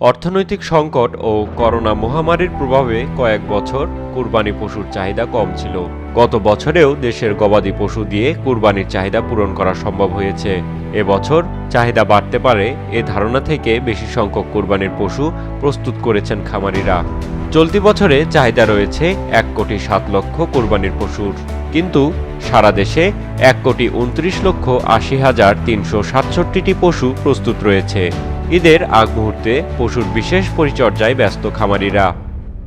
অর্থনৈতিক সংকট ও করোনা মহামারীর প্রভাবে কয়েক বছর কুরবানি পশুর চাহিদা কম ছিল। গত বছরেও দেশের গবাদি পশু দিয়ে কুরবানির চাহিদা পূরণ করা সম্ভব হয়েছে। এবছর চাহিদা বাড়তে পারে এ ধারণা থেকে বেশি সংখ্যক কুরবানির পশু প্রস্তুত করেছেন খামারিরা। চলতি বছরে চাহিদা রয়েছে এক কোটি সাত লক্ষ কুরবানির পশুর। কিন্তু সারা দেশে এক কোটি উনত্রিশ লক্ষ আশি হাজার তিনশো সাতষট্টিটি পশু প্রস্তুত রয়েছে। ঈদের আগ মুহূর্তে পশুর বিশেষ পরিচর্যায় ব্যস্ত খামারিরা।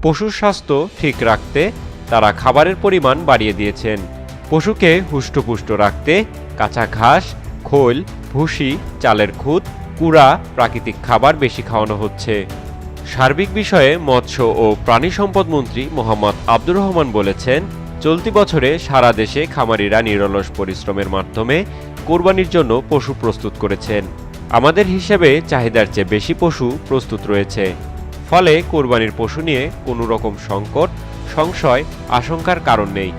পশুর স্বাস্থ্য ঠিক রাখতে তারা খাবারের পরিমাণ বাড়িয়ে দিয়েছেন। পশুকে হুষ্টপুষ্ট রাখতে কাঁচা ঘাস, খোল, ভুসি, চালের খুদ কুড়া প্রাকৃতিক খাবার বেশি খাওয়ানো হচ্ছে। সার্বিক বিষয়ে মৎস্য ও প্রাণী সম্পদ মন্ত্রী মোহাম্মদ আব্দুর রহমান বলেছেন, চলতি বছরে সারা দেশে খামারিরা নিরলস পরিশ্রমের মাধ্যমে কোরবানির জন্য পশু প্রস্তুত করেছেন। আমাদের হিসেবে চাহিদার চেয়ে বেশি পশু প্রস্তুত রয়েছে। ফলে কোরবানির পশু নিয়ে কোনো রকম সংকট, সংশয়, আশঙ্কার কারণ নেই।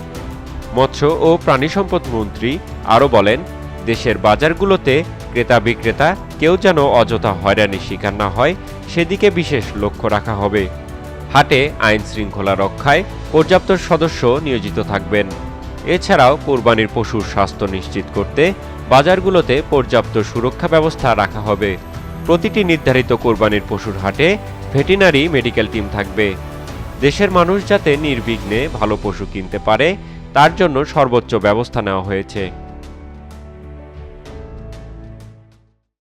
মৎস্য ও প্রাণী সম্পদ মন্ত্রী আরও বলেন, দেশের বাজারগুলোতে ক্রেতা বিক্রেতা কেউ যেন অযথা হয়রানির শিকার না হয়, সেদিকে বিশেষ লক্ষ্য রাখা হবে। হাটে আইন শৃঙ্খলা রক্ষায় পর্যাপ্ত সদস্য নিয়োজিত থাকবেন। এছাড়াও কোরবানির পশুর স্বাস্থ্য নিশ্চিত করতে বাজারগুলোতে পর্যাপ্ত সুরক্ষা ব্যবস্থা রাখা হবে। প্রতিটি নির্ধারিত কোরবানির পশুর হাটে ভেটেরিনারি মেডিকেল টিম থাকবে। দেশের মানুষ যাতে নির্বিঘ্নে ভালো পশু কিনতে পারে, তার জন্য সর্বোচ্চ ব্যবস্থা নেওয়া হয়েছে।